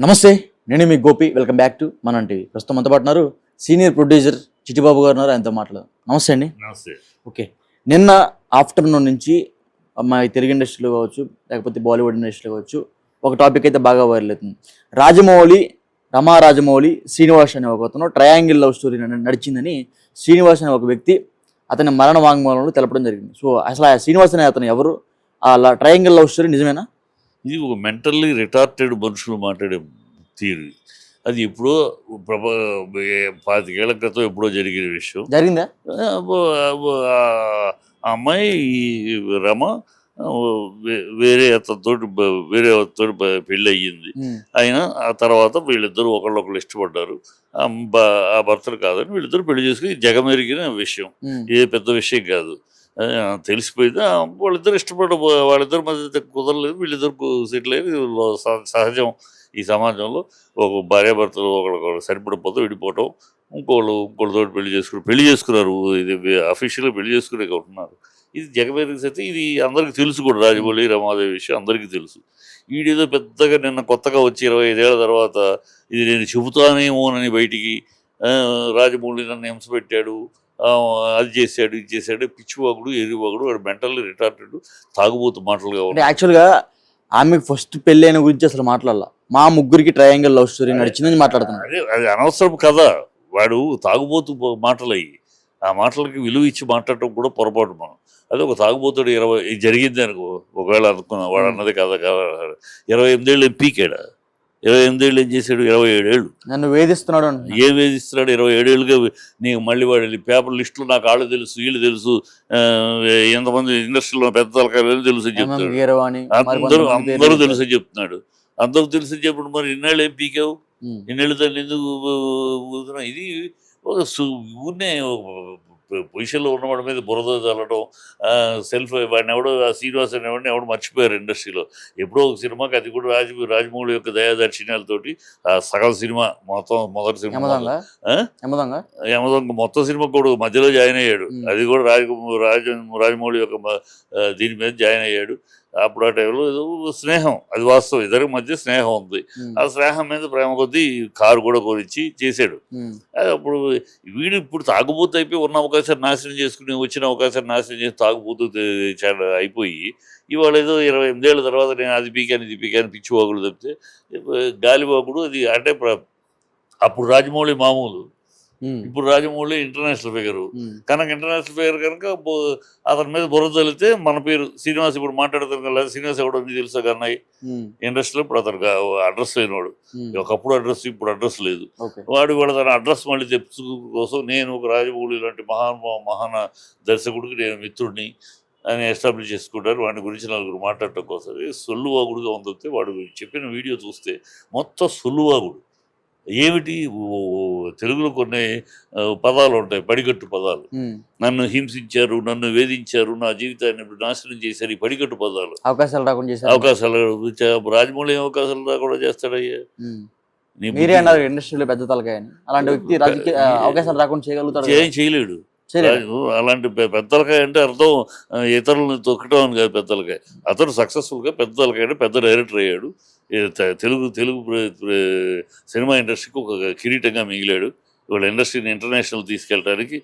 నమస్తే నేను మీ గోపి. వెల్కమ్ బ్యాక్ టు మన టీవీ ప్రస్తుతం మనతో పాటు ఉన్నారు సీనియర్ ప్రొడ్యూసర్ చిట్టిబాబు గారు ఉన్నారు. ఆయనతో మాట్లాడదాం. నమస్తే అండి. నమస్తే. ఓకే. నిన్న ఆఫ్టర్నూన్ నుంచి మా తెలుగు ఇండస్ట్రీలో కావచ్చు లేకపోతే బాలీవుడ్ ఇండస్ట్రీలో కావచ్చు ఒక టాపిక్ అయితే బాగా వైరల్ అవుతుంది. రాజమౌళి రమా రాజమౌళి శ్రీనివాస్ అనే ఒక అతను ట్రయాంగిల్ లవ్ స్టోరీ నడి- నడిచిందని శ్రీనివాస్ అనే ఒక వ్యక్తి అతని మరణ వాంగ్మూలంలో తెలపడం జరిగింది. సో అసలు ఆ శ్రీనివాస్ అనే అతను ఎవరు? ఆ ట్రయాంగిల్ లవ్ స్టోరీ నిజమేనా? ఇది ఒక మెంటల్లీ రిటార్టెడ్ మనుషులు మాట్లాడే తీరు అది ఎప్పుడో ప్రభ పాతికేళ్ళ క్రితం ఎప్పుడో జరిగిన విషయం. జరిగిందా? ఆ, అమ్మాయి ఈ రమ వేరే అతనితో వేరే అతనితో పెళ్ళి అయ్యింది అయినా ఆ తర్వాత వీళ్ళిద్దరూ ఒకళ్ళొకళ్ళు ఇష్టపడ్డారు. ఆ భర్తలు కాదని వీళ్ళిద్దరు పెళ్ళి చేసుకుని జగమెరిగిన విషయం. ఏ పెద్ద విషయం కాదు. తెలిసిపోయింది. వాళ్ళిద్దరు ఇష్టపడ వాళ్ళిద్దరి మధ్య కుదరలేదు. వీళ్ళిద్దరు సెటిల్ అయ్యి సహజం ఈ సమాజంలో. ఒక భార్యాభర్తలు ఒకళ్ళొకళ్ళు సరిపడిపోతే విడిపోవటం. ఇంకోళ్ళు ఇంకోళ్ళతో పెళ్ళి చేసుకుని పెళ్ళి చేసుకున్నారు. ఇది అఫీషియల్గా పెళ్ళి చేసుకునే ఉంటున్నారు ఇది జగమేరికి అయితే ఇది అందరికీ తెలుసు కూడా. రాజమౌళి రమాదేవి విషయం అందరికీ తెలుసు. వీడేదో పెద్దగా నిన్న కొత్తగా వచ్చి ఇరవై ఐదేళ్ళ తర్వాత ఇది నేను చెబుతానేమోనని బయటికి రాజమౌళి నన్ను హింస పెట్టాడు. అది చేశాడు ఇది చేశాడు పిచ్చివాగుడు ఎరివాగుడు వాడు మెంటల్లీ రిటార్టెడ్ తాగుబోతు మాటలుగా అంటే ఉన్నాడు యాక్చువల్గా ఆమెకు ఫస్ట్ పెళ్ళి అయిన గురించి అసలు మాట్లాడాల. మా ముగ్గురికి ట్రయాంగిల్ లవ్ స్టోరీ నడిచిందని మాట్లాడుతున్నాడు. అదే అది అనవసరం కదా. వాడు తాగుబోతు మాటలు అయ్యి ఆ మాటలకి విలువ ఇచ్చి మాట్లాడటం కూడా పొరపాటు మనం. అదే ఒక తాగుబోతుడు ఇరవై జరిగింది అనుకో. ఒకవేళ అనుకున్నా వాడు అన్నది కదా కదా ఇరవై ఎనిమిదేళ్ళు ఏం పీకాడా ఇరవై ఎనిమిదేళ్ళు ఏం చేశాడు? ఇరవై ఏడేళ్ళు. నన్ను వేధిస్తున్నాడు. ఏం వేధిస్తున్నాడు? ఇరవై ఏడేళ్ళుగా నీకు మళ్ళీ వాడు పేపర్ లిస్టులో నాకు వాళ్ళు తెలుసు వీళ్ళు తెలుసు ఎంతమంది ఇండస్ట్రీలో పెద్ద తలకాయలు తెలుసు అని మరి అందరూ అందరూ తెలుసు అని చెప్తున్నాడు. అందరూ తెలుసు అని మరి ఇన్నాళ్ళు ఏం పీకావు? ఇన్నేళ్ళు తల్లి ఎందుకు? ఇది ఒక ఊరినే పొజిషన్లో ఉన్నవాడి మీద బురద చల్లడం సెల్ఫ్ వాడిని ఎవడో ఆ శ్రీనివాస్ అనేవాడిని ఎవడు మర్చిపోయారు ఇండస్ట్రీలో. ఎప్పుడో ఒక సినిమాకి అది కూడా రాజ రాజమౌళి యొక్క దయాదర్శిన్యాలతోటి ఆ సగం సినిమా మొత్తం మొదటి సినిమా యమదొంగ? మొత్తం సినిమా కూడా మధ్యలో జాయిన్ అయ్యాడు. అది కూడా రాజ రాజ రాజమౌళి యొక్క దీని మీద జాయిన్ అయ్యాడు. అప్పుడు ఆ టైంలో ఏదో స్నేహం. అది వాస్తవం. ఇద్దరి మధ్య స్నేహం ఉంది. ఆ స్నేహం మీద ప్రేమ కొద్దీ కారు కూడా కొనిచ్చి చేశాడు. అది అప్పుడు వీడు ఇప్పుడు తాగుబోతు అయిపోయి ఉన్న అవకాశాన్ని నాశనం చేసుకుని వచ్చిన అవకాశాన్ని నాశనం చేసి తాగుబోతు చాలా అయిపోయి ఇవాళ ఏదో ఇరవై ఎనిమిదేళ్ళ తర్వాత నేను అది పీకాను ఇది పీకాను పిచ్చి వాగుడు తప్పితే గాలివాగుడు అది అంటే అప్పుడు రాజమౌళి మామూలు. ఇప్పుడు రాజమౌళి ఇంటర్నేషనల్ ఫిగరు. కనుక ఇంటర్నేషనల్ ఫిగర్ కనుక అతని మీద బుర్ర చల్లితే మన పేరు శ్రీనివాస్ ఇప్పుడు మాట్లాడుతాం కదా శ్రీనివాస్ ఎవడో నీకు తెలుసా కన్నయ్య? ఉమ్, ఇండస్ట్రీలో ఇప్పుడు అతనికి అడ్రస్ లేనివాడు. ఉమ్, ఒకప్పుడు అడ్రస్ ఇప్పుడు అడ్రస్ లేదు. వాడు కూడా తన అడ్రస్ మళ్ళీ తెచ్చు కోసం నేను ఒక రాజమౌళి లాంటి మహానుభావ మహాన దర్శకుడికి నేను మిత్రుడిని అని ఎస్టాబ్లిష్ చేసుకుంటారు. వాడి గురించి నలుగురు మాట్లాడటం కోసం. సొల్లువాగుడుగా ఉందితే వాడు చెప్పిన వీడియో చూస్తే మొత్తం సొల్లువాగుడు. ఏమిటి? తెలుగులో కొన్ని పదాలు ఉంటాయి పడికట్టు పదాలు. నన్ను హింసించారు నన్ను వేధించారు నా జీవితాన్ని నాశనం చేశారు ఈ పడికట్టు పదాలు. అవకాశాలు రాకుండా చేశారు. అవకాశాలు రాజమౌళి ఏం అవకాశాలు రాకుండా చేస్తాడయ్యా? మీరే అన్నారు ఇండస్ట్రీలో పెద్ద తలకాయ అని అలాంటి వ్యక్తి రాజకీయ అవకాశాలు రాకుండా చేయగలుగుతాడు? ఏం చేయలేడు. అలాంటి పెద్దలకాయ అంటే అర్థం ఇతరులను తొక్కడం అని కాదు పెద్దలకాయ అతను సక్సెస్ఫుల్గా పెద్దలకాయ అంటే పెద్ద డైరెక్టర్ అయ్యాడు. తెలుగు తెలుగు ప్ర- సినిమా ఇండస్ట్రీకి ఒక కిరీటంగా మిగిలాడు. ఇవాళ ఇండస్ట్రీని ఇంటర్నేషనల్ తీసుకెళ్ళడానికి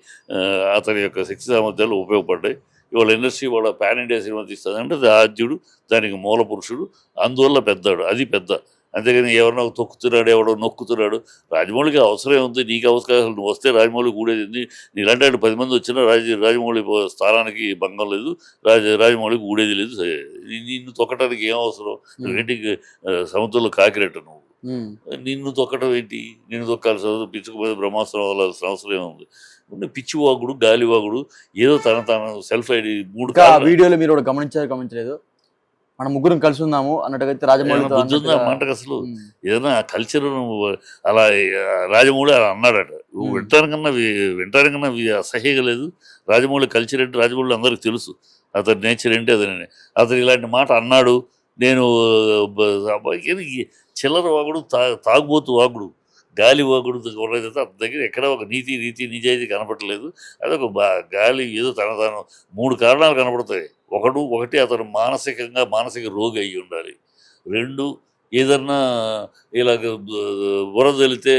అతని యొక్క శక్తి సామర్థ్యాలు ఉపయోగపడ్డాయి. ఇవాళ ఇండస్ట్రీ వాళ్ళ పాన్ ఇండియా సినిమా తీస్తుందంటే ఆద్యుడు దానికి మూల పురుషుడు అందువల్ల పెద్దాడు అది పెద్ద. అంతేగాని ఎవరినో తొక్కుతున్నాడు ఎవడో నొక్కుతున్నాడు. రాజమౌళికి అవసరం ఉంది నీకు అవకాశాలు నువ్వు వస్తే రాజమౌళి కూడేది ఉంది. నీలాంటి పది మంది వచ్చినా రాజ రాజమౌళి స్థానానికి భంగం లేదు. రాజ రాజమౌళికి ఊడేది లేదు. నిన్ను తొక్కడానికి ఏం అవసరం? నువ్వేంటి సముద్రంలో కాకిరెట్ట నువ్వు? నిన్ను తొక్కడం ఏంటి? నిన్ను తొక్కాల్సిన అవసరం పిచ్చుకు మీద బ్రహ్మాస్త్రం వదలాల్సిన అవసరం ఏముంది పిచ్చివాగుడు గాలివాగుడు ఏదో తన తాను సెల్ఫ్ ఐడి మూడు వీడియోలో మీరు గమనించారు గమనించలేదు. మన ముగ్గురం కలిసి ఉందాము అన్నట్టుగా అయితే మాటకు అసలు ఏదైనా కల్చర్ అలా రాజమౌళి అలా అన్నాడట. వింటానికన్నా వింటానికన్నా అసహ్యంగా లేదు. రాజమౌళి కల్చర్ ఏంటి? రాజమౌళి అందరికి తెలుసు. అతని నేచర్ ఏంటి? అతని అతను ఇలాంటి మాట అన్నాడు. నేను చిల్లర వాగుడు తా తాగుబోతు వాగుడు. గాలి వాగుడు ఎవరైతే అతని దగ్గర ఎక్కడ ఒక నీతి నీతి నిజాయితీ కనపడలేదు. అదొక బా గాలి ఏదో తన తను మూడు కారణాలు కనపడతాయి. ఒకడు ఒకటి అతను మానసికంగా మానసిక రోగి అయి ఉండాలి. రెండు ఏదన్నా ఇలాగ బురద వెళితే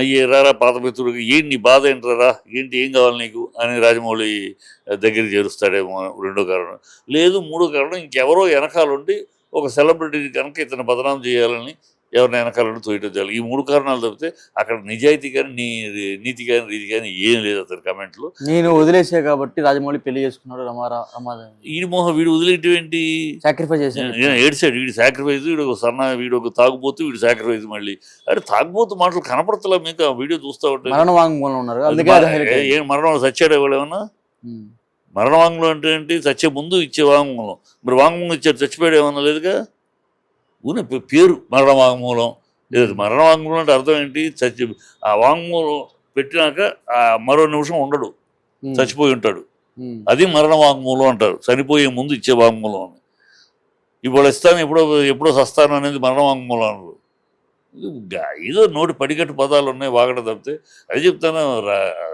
ఏ రారా పాత మిత్రుడికి ఏంటి నీ బాధ ఏంట్రా ఏంటి ఏం కావాలి నీకు? అని రాజమౌళి దగ్గర చేరుస్తాడేమో రెండో కారణం. లేదు మూడో కారణం ఇంకెవరో వెనకాలండి ఒక సెలబ్రిటీ కనుక ఇతను బదనాం చేయాలని ఎవరిని వెనకాలని తోయటం చేయాలి ఈ మూడు కారణాలు తప్పితే అక్కడ నిజాయితీ కానీ నీ నీతి కానీ రీతి కానీ ఏం లేదు అతని కమెంట్లో. నేను వదిలేసే కాబట్టి రాజమౌళి పెళ్ళి చేసుకున్నాడు రమారా ఈడి మొహం వీడు వదిలేయటం ఏంటి? సాక్రిఫైస్ చేశాడు. నేను ఏడ్చాడు వీడు సాక్రిఫైస్ వీడు ఒక సన్న వీడు ఒక తాగుబోతు వీడు సాక్రిఫైస్ మళ్ళీ. అరే తాగుబోతు మాటలు కనపడతలే మీకు? ఆ వీడియో చూస్తా ఉంటే. మరణ వాంగ్మూలం ఉన్నారు. ఏ- మరణం చచ్చాడు ఎవడేమన్నా. మరణ వాంగ్మూలం అంటే ఏంటి? చచ్చే ముందు ఇచ్చే వాంగ్మూలం. మరి వాంగ్మూలం ఇచ్చాడు చచ్చిపోయాడు ఏమన్నా లేదుగా? పే- పేరు మరణ వాంగ్మూలం లేదు మరణ వాంగ్మూలం అంటే అర్థం ఏంటి? చచ్చి ఆ వాంగ్మూలం పెట్టినాక ఆ మరో నిమిషం ఉండడు. చచ్చిపోయి ఉంటాడు. అది మరణ వాంగ్మూలం అంటారు. చనిపోయే ముందు ఇచ్చే వాంగ్మూలం అని. ఇప్పుడు ఇస్తాను ఎప్పుడో ఎప్పుడో సస్తాను అనేది మరణ వాంగ్మూలం గా- ఏదో నోటి పడికట్టు పదాలు ఉన్నాయి వాగడం తప్పితే. అది చెప్తాను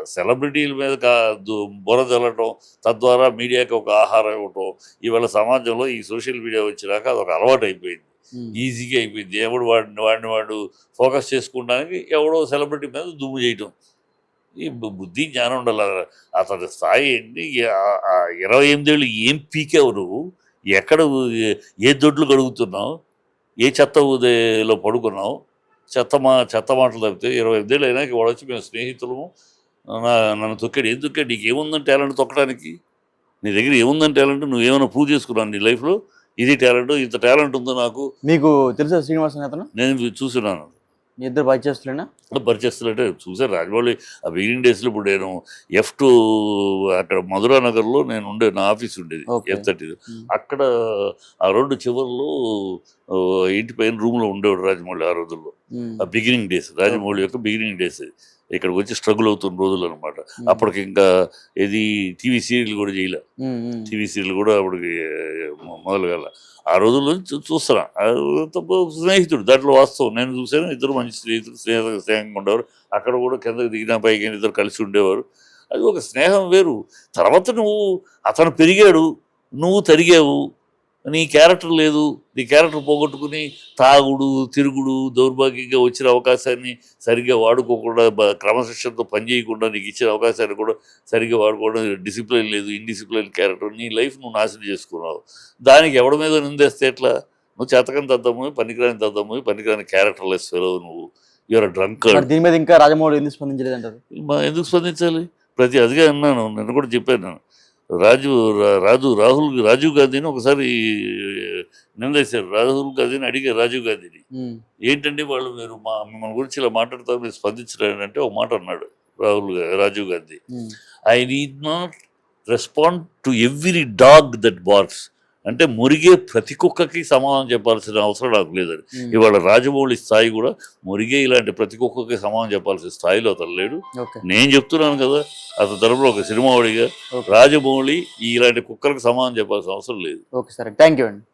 సెలబ్రిటీల మీద కా దు- బుర్ర చల్లటం తద్వారా మీడియాకి ఒక ఆహారం ఇవ్వటం. ఇవాళ సమాజంలో ఈ సోషల్ మీడియా వచ్చినాక అది ఒక అలవాటు అయిపోయింది. Hmm. ఈజీగా అయిపోయింది. ఎవడు వాడిని వాడిని వాడు ఫోకస్ చేసుకోవడానికి ఎవడో సెలబ్రిటీ మీద దుమ్ము చేయటం. ఈ బుద్ధి జ్ఞానం ఉండాలి. అతని స్థాయి ఏంటి? ఇరవై ఎనిమిదేళ్ళు ఏం పీకావు నువ్వు ఎక్కడ ఏ- దొడ్లు కడుగుతున్నావు? ఏ చెత్త ఉదయలో పడుకున్నావు? చెత్త మా చెత్త మాటలు తప్పితే ఇరవై ఎనిమిదేళ్ళు అయినాక వాడు వచ్చి మేము స్నేహితులము. నా- నన్ను తొక్కాడు. ఏం తొక్కాడు? నీకు ఏముందని టాలెంట్ తొక్కడానికి? నీ దగ్గర ఏముందని టాలెంట్? నువ్వు ఏమైనా ప్రూవ్ చేసుకున్నావు నీ లైఫ్లో? ఇది టాలెంట్ ఇంత టాలెంట్ ఉందో నాకు మీకు తెలుసా శ్రీనివాసన్ అతను నేను చూస్తున్నాను. మీ ఇద్దరు బాగా చేస్తున్నా? పరిచయస్తులు అంటే చూసాను రాజమౌళి ఆ బిగినింగ్ డేస్లో ఇప్పుడు నేను ఎఫ్ టూ అక్కడ మధురా నగర్లో నేను ఉండే నా ఆఫీస్ ఉండేది. ఎఫ్ థర్టీ అక్కడ ఆ రోడ్డు చివరిలో ఇంటి పైన రూమ్లో ఉండేవాడు రాజమౌళి ఆ రోజుల్లో. ఆ బిగినింగ్ డేస్ రాజమౌళి యొక్క బిగినింగ్ డేస్ ఇక్కడికి వచ్చి స్ట్రగుల్ అవుతున్న రోజులు అనమాట అప్పటికి ఇంకా ఇది టీవీ సీరియల్ కూడా చేయలే. టీవీ సీరియల్ కూడా అప్పటికి మొ- మొదలుగాల. ఆ రోజుల్లో చూస్తున్నా. స్నేహితుడు దాంట్లో వాస్తవం. నేను చూసాను ఇద్దరు మంచి స్నేహితులు స్నేహ స్నేహంగా ఉండేవారు. అక్కడ కూడా కిందకి దిగిన పైకి ఇద్దరు కలిసి ఉండేవారు. అది ఒక స్నేహం వేరు. తర్వాత నువ్వు అతను పెరిగాడు నువ్వు తరిగావు. నీ క్యారెక్టర్ లేదు నీ క్యారెక్టర్ పోగొట్టుకుని తాగుడు తిరుగుడు దౌర్భాగ్యంగా వచ్చిన అవకాశాన్ని సరిగ్గా వాడుకోకుండా క్రమశిక్షణతో పనిచేయకుండా నీకు ఇచ్చిన అవకాశాన్ని కూడా సరిగ్గా వాడుకోవడం డిసిప్లిన్ లేదు ఇండిసిప్లిన్ క్యారెక్టర్. నీ లైఫ్ నువ్వు నాశనం చేసుకున్నావు. దానికి ఎవడి మీద నిందేస్తే ఎట్లా? నువ్వు చేతకని తద్దము పనికిరాని తద్దము పనికిరాని క్యారెక్టర్ లెస్ ఫెలవు నువ్వు యువర్ డ్రంక్ దీని మీద ఇంకా రాజమౌళి ఎందుకు స్పందించలేదు అంటారు ఎందుకు స్పందించాలి? ప్రతి అదిగా అన్నాను నేను కూడా చెప్పాను. రాజు రాజు రాహుల్ రాజీవ్ గాంధీని ఒకసారి నిందేశారు రాహుల్ గాంధీని అడిగారు రాజీవ్ గాంధీని. ఏంటంటే వాళ్ళు మీరు మా మిమ్మల్ని గురించి ఇలా మాట్లాడతారు మీరు స్పందించలేదు అంటే ఒక మాట అన్నాడు Rahul Rajiv Gandhi. I need not respond to every dog that barks అంటే మురిగే ప్రతి కుక్కకి సమాధానం చెప్పాల్సిన అవసరం నాకు లేదని. ఇవాళ రాజమౌళి స్థాయి కూడా మురిగే ఇలాంటి ప్రతి కుక్కకి సమాధానం చెప్పాల్సిన స్థాయిలో అతను లేడు. నేను చెప్తున్నాను కదా అతని తరపున ఒక సినిమా వాడిగా రాజమౌళి ఇలాంటి కుక్కలకు సమాధానం చెప్పాల్సిన అవసరం లేదు. ఓకే సరే థ్యాంక్ యూ అండి.